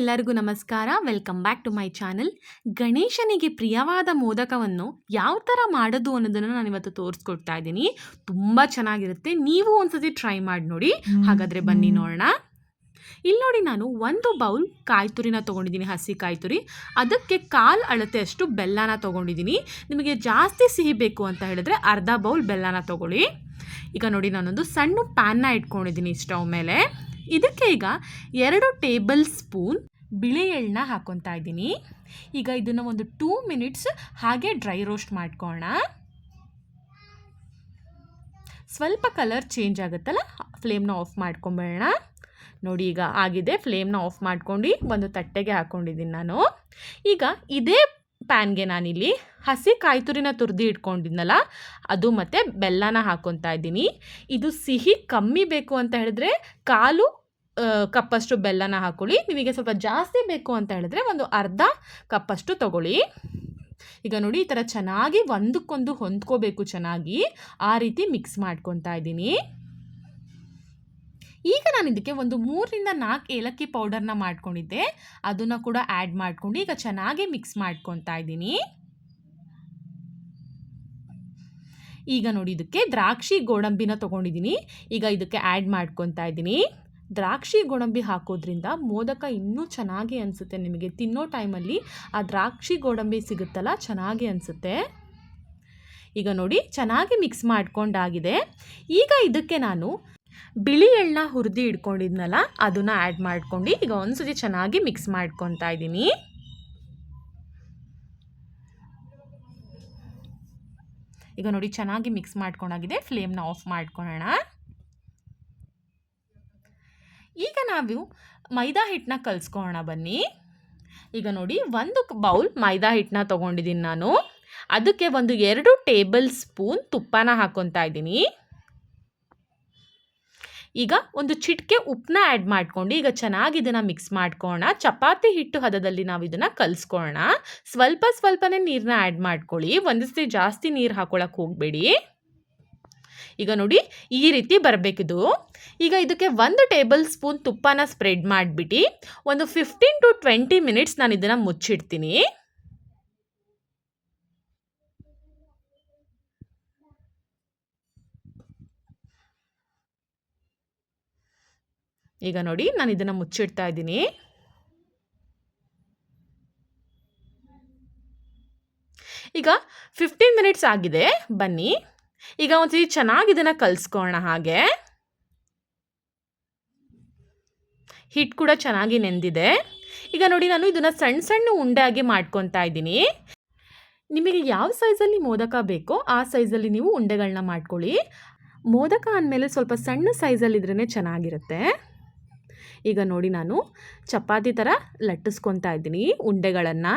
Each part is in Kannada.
ಎಲ್ಲರಿಗೂ ನಮಸ್ಕಾರ. Welcome back to my channel ಗಣೇಶನಿಗೆ ಪ್ರಿಯವಾದ ಮೋದಕವನ್ನು ಯಾವ ಥರ ಮಾಡೋದು ಅನ್ನೋದನ್ನು ನಾನು ಇವತ್ತು ತೋರಿಸ್ಕೊಡ್ತಾ ಇದ್ದೀನಿ. ತುಂಬ ಚೆನ್ನಾಗಿರುತ್ತೆ. ನೀವು ಒಂದ್ಸತಿ ಟ್ರೈ ಮಾಡಿ ನೋಡಿ. ಹಾಗಾದರೆ ಬನ್ನಿ ನೋಡೋಣ. ಇಲ್ಲಿ ನೋಡಿ ನಾನು ಒಂದು ಬೌಲ್ ಕಾಯಿ ತುರಿನ ತೊಗೊಂಡಿದ್ದೀನಿ ಹಸಿ ಕಾಯಿ ತುರಿ ಅದಕ್ಕೆ ಕಾಲು ಅಳತೆಯಷ್ಟು ಬೆಲ್ಲನ ತೊಗೊಂಡಿದ್ದೀನಿ. ನಿಮಗೆ ಜಾಸ್ತಿ ಸಿಹಿ ಬೇಕು ಅಂತ ಹೇಳಿದ್ರೆ ಅರ್ಧ ಬೌಲ್ ಬೆಲ್ಲನ ತೊಗೊಳ್ಳಿ. ಈಗ ನೋಡಿ ನಾನೊಂದು ಸಣ್ಣ ಪ್ಯಾನ್ನ ಇಟ್ಕೊಂಡಿದ್ದೀನಿ ಸ್ಟವ್ ಮೇಲೆ. ಇದಕ್ಕೆ ಈಗ ಎರಡು ಟೇಬಲ್ ಸ್ಪೂನ್ ಬಿಳಿ ಎಳ್ಳನ್ನ ಹಾಕ್ಕೊತಾ ಇದ್ದೀನಿ. ಈಗ ಇದನ್ನು ಒಂದು ಟೂ ಮಿನಿಟ್ಸ್ ಹಾಗೆ ಡ್ರೈ ರೋಸ್ಟ್ ಮಾಡ್ಕೋಣ ಸ್ವಲ್ಪ ಕಲರ್ ಚೇಂಜ್ ಆಗುತ್ತಲ್ಲ ಫ್ಲೇಮ್ನ ಆಫ್ ಮಾಡ್ಕೊಂಬೇಡ ನೋಡಿ ಈಗ ಆಗಿದೆ ಫ್ಲೇಮ್ನ ಆಫ್ ಮಾಡ್ಕೊಂಡು ಒಂದು ತಟ್ಟೆಗೆ ಹಾಕ್ಕೊಂಡಿದ್ದೀನಿ ನಾನು. ಈಗ ಇದೇ ಪ್ಯಾನ್ಗೆ ನಾನಿಲ್ಲಿ ಹಸಿ ಕಾಯ್ತುರಿನ ತುರಿದು ಇಟ್ಕೊಂಡಿದ್ನಲ್ಲ, ಅದು ಮತ್ತು ಬೆಲ್ಲನ ಹಾಕ್ಕೊತಾ ಇದ್ದೀನಿ. ಇದು ಸಿಹಿ ಕಮ್ಮಿ ಬೇಕು ಅಂತ ಹೇಳಿದ್ರೆ ಕಾಲು ಕಪ್ಪಷ್ಟು ಬೆಲ್ಲನ ಹಾಕೊಳ್ಳಿ. ನಿಮಗೆ ಸ್ವಲ್ಪ ಜಾಸ್ತಿ ಬೇಕು ಅಂತ ಹೇಳಿದ್ರೆ ಒಂದು ಅರ್ಧ ಕಪ್ಪಷ್ಟು ತಗೊಳ್ಳಿ. ಈಗ ನೋಡಿ, ಈ ಥರ ಚೆನ್ನಾಗಿ ಒಂದಕ್ಕೊಂದು ಹೊಂದ್ಕೋಬೇಕು ಚೆನ್ನಾಗಿ. ಆ ರೀತಿ ಮಿಕ್ಸ್ ಮಾಡ್ಕೊತಾ ಇದ್ದೀನಿ. ಈಗ ನಾನು ಇದಕ್ಕೆ ಒಂದು ಮೂರರಿಂದ ನಾಲ್ಕು ಏಲಕ್ಕಿ ಪೌಡರ್ನ ಮಾಡ್ಕೊಂಡಿದ್ದೆ. ಅದನ್ನು ಕೂಡ ಆ್ಯಡ್ ಮಾಡ್ಕೊಂಡು ಈಗ ಚೆನ್ನಾಗಿ ಮಿಕ್ಸ್ ಮಾಡ್ಕೊತಾ ಇದ್ದೀನಿ. ಈಗ ನೋಡಿ, ಇದಕ್ಕೆ ದ್ರಾಕ್ಷಿ ಗೋಡಂಬಿನ ತೊಗೊಂಡಿದ್ದೀನಿ. ಈಗ ಇದಕ್ಕೆ ಆ್ಯಡ್ ಮಾಡ್ಕೊತಾ ಇದ್ದೀನಿ. ದ್ರಾಕ್ಷಿ ಗೋಡಂಬಿ ಹಾಕೋದ್ರಿಂದ ಮೋದಕ ಇನ್ನೂ ಚೆನ್ನಾಗಿ ಅನಿಸುತ್ತೆ ನಿಮಗೆ. ತಿನ್ನೋ ಟೈಮಲ್ಲಿ ಆ ದ್ರಾಕ್ಷಿ ಗೋಡಂಬಿ ಸಿಗುತ್ತಲ್ಲ, ಚೆನ್ನಾಗಿ ಅನಿಸುತ್ತೆ. ಈಗ ನೋಡಿ, ಚೆನ್ನಾಗಿ ಮಿಕ್ಸ್ ಮಾಡ್ಕೊಂಡಾಗಿದೆ. ಈಗ ಇದಕ್ಕೆ ನಾನು ಬಿಳಿ ಎಳ್ಳನ್ನ ಹುರಿದು ಇಟ್ಕೊಂಡಿದ್ನಲ್ಲ, ಅದನ್ನು ಆ್ಯಡ್ ಮಾಡ್ಕೊಂಡು ಈಗ ಒಂದು ಸತಿ ಚೆನ್ನಾಗಿ ಮಿಕ್ಸ್ ಮಾಡ್ಕೊತಾ ಇದ್ದೀನಿ. ಈಗ ನೋಡಿ, ಚೆನ್ನಾಗಿ ಮಿಕ್ಸ್ ಮಾಡ್ಕೊಂಡಾಗಿದೆ. ಫ್ಲೇಮ್ನ ಆಫ್ ಮಾಡ್ಕೊಳ್ಳೋಣ. ಈಗ ನಾವು ಮೈದಾ ಹಿಟ್ಟನ್ನ ಕಲಿಸ್ಕೊಳ್ಳೋಣ ಬನ್ನಿ. ಈಗ ನೋಡಿ, ಒಂದು ಬೌಲ್ ಮೈದಾ ಹಿಟ್ಟನ್ನ ತೊಗೊಂಡಿದ್ದೀನಿ ನಾನು. ಅದಕ್ಕೆ ಒಂದು ಎರಡು ಟೇಬಲ್ ಸ್ಪೂನ್ ತುಪ್ಪನ ಹಾಕ್ಕೊತಾ ಇದ್ದೀನಿ. ಈಗ ಒಂದು ಚಿಟಿಕೆ ಉಪ್ಪನ್ನ ಆ್ಯಡ್ ಮಾಡ್ಕೊಂಡು, ಈಗ ಚೆನ್ನಾಗಿ ಇದನ್ನು ಮಿಕ್ಸ್ ಮಾಡ್ಕೊಳ್ಳೋಣ ಚಪಾತಿ ಹಿಟ್ಟು ಹದದಲ್ಲಿ ನಾವು ಇದನ್ನು ಕಲಿಸ್ಕೊಳ್ಳೋಣ ಸ್ವಲ್ಪ ಸ್ವಲ್ಪನೇ ನೀರನ್ನ ಆ್ಯಡ್ ಮಾಡ್ಕೊಳ್ಳಿ. ಒಂದಿಸ್ತಿ ಜಾಸ್ತಿ ನೀರು ಹಾಕೊಳಕ್ಕೆ ಹೋಗಬೇಡಿ. ಈಗ ನೋಡಿ ಈ ರೀತಿ ಬರಬೇಕಿದು. ಈಗ ಇದಕ್ಕೆ ಒಂದು ಟೇಬಲ್ ಸ್ಪೂನ್ ತುಪ್ಪನ ಸ್ಪ್ರೆಡ್ ಮಾಡಿಬಿಟ್ಟು ಒಂದು ಫಿಫ್ಟೀನ್ ಟು ಟ್ವೆಂಟಿ ಮಿನಿಟ್ಸ್ ನಾನು ಇದನ್ನು ಮುಚ್ಚಿಡ್ತೀನಿ. ಈಗ ನೋಡಿ ನಾನು ಇದನ್ನು ಮುಚ್ಚಿಡ್ತಾ ಇದ್ದೀನಿ. ಈಗ ಫಿಫ್ಟೀನ್ ಮಿನಿಟ್ಸ್ ಆಗಿದೆ. ಬನ್ನಿ. ಈಗ ಒಂದ್ಸತಿ ಚೆನ್ನಾಗಿ ಇದನ್ನು ಹಾಗೆ. ಹಿಟ್ಟು ಕೂಡ ಚೆನ್ನಾಗಿ ನೆಂದಿದೆ. ಈಗ ನೋಡಿ ನಾನು ಇದನ್ನು ಸಣ್ಣ ಸಣ್ಣ ಉಂಡೆಯಾಗಿ ಮಾಡ್ಕೊತಾ ಇದ್ದೀನಿ. ನಿಮಗೆ ಯಾವ ಸೈಜಲ್ಲಿ ಮೋದಕ ಬೇಕೋ ಆ ಸೈಜಲ್ಲಿ ನೀವು ಉಂಡೆಗಳನ್ನ ಮಾಡ್ಕೊಳ್ಳಿ. ಮೋದಕ ಅಂದಮೇಲೆ ಸ್ವಲ್ಪ ಸಣ್ಣ ಸೈಜಲ್ಲಿದ್ರೇ ಚೆನ್ನಾಗಿರುತ್ತೆ. ಈಗ ನೋಡಿ ನಾನು ಚಪಾತಿ ಥರ ಲಟ್ಟಿಸ್ಕೊತಾ ಇದ್ದೀನಿ ಉಂಡೆಗಳನ್ನು.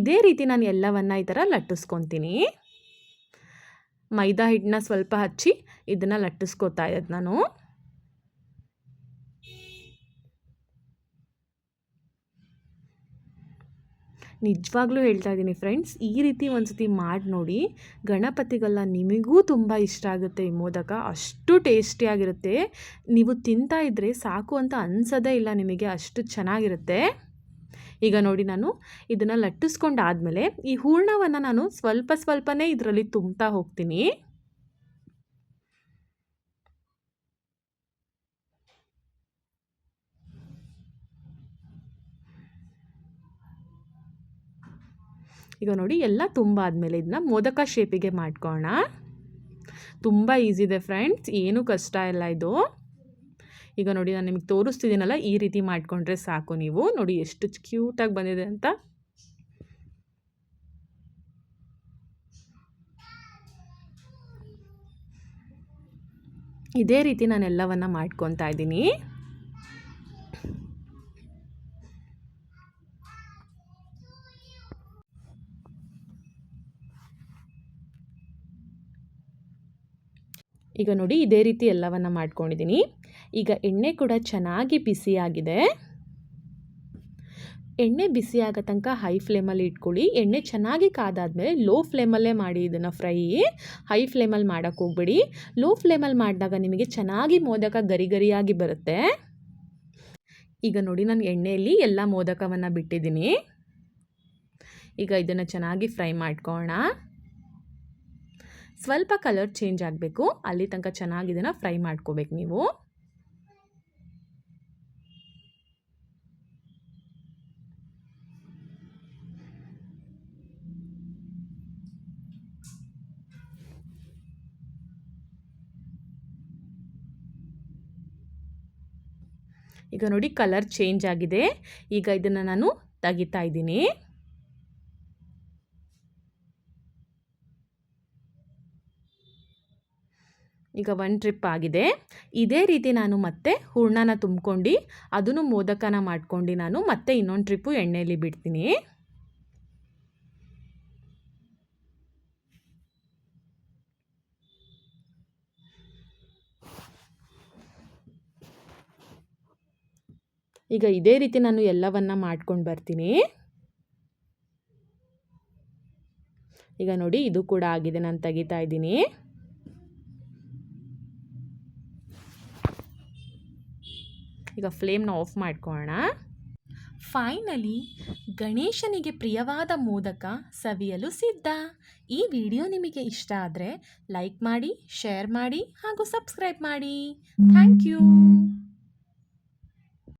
ಇದೇ ರೀತಿ ನಾನು ಎಲ್ಲವನ್ನು ಈ ಥರ ಲಟ್ಟಿಸ್ಕೊತೀನಿ. ಮೈದಾ ಹಿಟ್ಟನ್ನ ಸ್ವಲ್ಪ ಹಚ್ಚಿ ಇದನ್ನು ಲಟ್ಟಿಸ್ಕೊತಾ ಇರೋದು ನಾನು. ನಿಜವಾಗ್ಲೂ ಹೇಳ್ತಾ ಇದ್ದೀನಿ ಫ್ರೆಂಡ್ಸ್, ಈ ರೀತಿ ಒಂದ್ಸತಿ ಮಾಡಿ ನೋಡಿ ಗಣಪತಿಗೆಲ್ಲ ನಿಮಗೂ ತುಂಬ ಇಷ್ಟ ಆಗುತ್ತೆ ಈ ಮೋದಕ. ಅಷ್ಟು ಟೇಸ್ಟಿಯಾಗಿರುತ್ತೆ ನೀವು ತಿಂತಾ ಇದ್ದರೆ ಸಾಕು ಅಂತ ಅನ್ಸೋದೇ ಇಲ್ಲ ನಿಮಗೆ, ಅಷ್ಟು ಚೆನ್ನಾಗಿರುತ್ತೆ. ಈಗ ನೋಡಿ ನಾನು ಇದನ್ನು ಲಟ್ಟಿಸ್ಕೊಂಡಾದಮೇಲೆ ಈ ಹೂರ್ಣವನ್ನು ನಾನು ಸ್ವಲ್ಪ ಸ್ವಲ್ಪನೇ ಇದರಲ್ಲಿ ತುಂಬ್ತಾ ಹೋಗ್ತೀನಿ. ಈಗ ನೋಡಿ ಎಲ್ಲ ತುಂಬ ಆದಮೇಲೆ ಇದನ್ನ ಮೋದಕ ಶೇಪಿಗೆ ಮಾಡ್ಕೋಣ ತುಂಬ ಈಸಿ ಇದೆ ಫ್ರೆಂಡ್ಸ್, ಏನೂ ಕಷ್ಟ ಇಲ್ಲ ಇದು. ಈಗ ನೋಡಿ ನಾನು ನಿಮಗೆ ತೋರಿಸ್ತಿದ್ದೀನಲ್ಲ ಈ ರೀತಿ ಮಾಡಿಕೊಂಡ್ರೆ ಸಾಕು ನೀವು. ನೋಡಿ ಎಷ್ಟು ಕ್ಯೂಟಾಗಿ ಬಂದಿದೆ ಅಂತ. ಇದೇ ರೀತಿ ನಾನು ಎಲ್ಲವನ್ನು ಮಾಡ್ಕೊತಾ ಇದ್ದೀನಿ. ಈಗ ನೋಡಿ ಇದೇ ರೀತಿ ಎಲ್ಲವನ್ನ ಮಾಡ್ಕೊಂಡಿದ್ದೀನಿ. ಈಗ ಎಣ್ಣೆ ಕೂಡ ಚೆನ್ನಾಗಿ ಬಿಸಿಯಾಗಿದೆ ಎಣ್ಣೆ ಬಿಸಿ ಆಗೋ ತನಕ ಹೈ ಫ್ಲೇಮಲ್ಲಿ ಇಟ್ಕೊಳ್ಳಿ. ಎಣ್ಣೆ ಚೆನ್ನಾಗಿ ಕಾದಾದಮೇಲೆ ಲೋ ಫ್ಲೇಮಲ್ಲೇ ಮಾಡಿ ಇದನ್ನು ಫ್ರೈ ಹೈ ಫ್ಲೇಮಲ್ಲಿ ಮಾಡೋಕ್ಕೆ ಹೋಗ್ಬೇಡಿ. ಲೋ ಫ್ಲೇಮಲ್ಲಿ ಮಾಡಿದಾಗ ನಿಮಗೆ ಚೆನ್ನಾಗಿ ಮೋದಕ ಗರಿ ಗರಿಯಾಗಿ ಬರುತ್ತೆ. ಈಗ ನೋಡಿ ನಾನು ಎಣ್ಣೆಯಲ್ಲಿ ಎಲ್ಲ ಮೋದಕವನ್ನು ಬಿಟ್ಟಿದ್ದೀನಿ. ಈಗ ಇದನ್ನು ಚೆನ್ನಾಗಿ ಫ್ರೈ ಮಾಡ್ಕೊಳ್ಳೋಣ. ಸ್ವಲ್ಪ ಕಲರ್ ಚೇಂಜ್ ಆಗಬೇಕು. ಅಲ್ಲಿ ತನಕ ಚೆನ್ನಾಗಿ ಇದನ್ನು ಫ್ರೈ ಮಾಡ್ಕೋಬೇಕು ನೀವು. ಈಗ ನೋಡಿ ಕಲರ್ ಚೇಂಜ್ ಆಗಿದೆ. ಈಗ ಇದನ್ನು ನಾನು ತೆಗಿತಾ ಇದ್ದೀನಿ. ಈಗ ಒನ್ ಟ್ರಿಪ್ ಆಗಿದೆ. ಇದೇ ರೀತಿ ನಾನು ಮತ್ತೆ ಹೂರ್ಣನ ತುಂಬ್ಕೊಂಡು ಅದನ್ನು ಮೋದಕನ ಮಾಡ್ಕೊಂಡು ನಾನು ಮತ್ತೆ ಇನ್ನೊಂದು ಟ್ರಿಪ್ಪು ಎಣ್ಣೆಯಲ್ಲಿ ಬಿಡ್ತೀನಿ. ಈಗ ಇದೇ ರೀತಿ ನಾನು ಎಲ್ಲವನ್ನ ಮಾಡ್ಕೊಂಡು ಬರ್ತೀನಿ. ಈಗ ನೋಡಿ ಇದು ಕೂಡ ಆಗಿದೆ, ನಾನು ತೆಗಿತಾ ಇದ್ದೀನಿ. ಈಗ ಫ್ಲೇಮ್ನ ಆಫ್ ಮಾಡ್ಕೊಳ್ಳೋಣ ಫೈನಲಿ ಗಣೇಶನಿಗೆ ಪ್ರಿಯವಾದ ಮೋದಕ ಸವಿಯಲು ಸಿದ್ಧ. ಈ ವಿಡಿಯೋ ನಿಮಗೆ ಇಷ್ಟ ಆದರೆ ಲೈಕ್ ಮಾಡಿ ಶೇರ್ ಮಾಡಿ ಹಾಗೂ ಸಬ್ಸ್ಕ್ರೈಬ್ ಮಾಡಿ. Thank you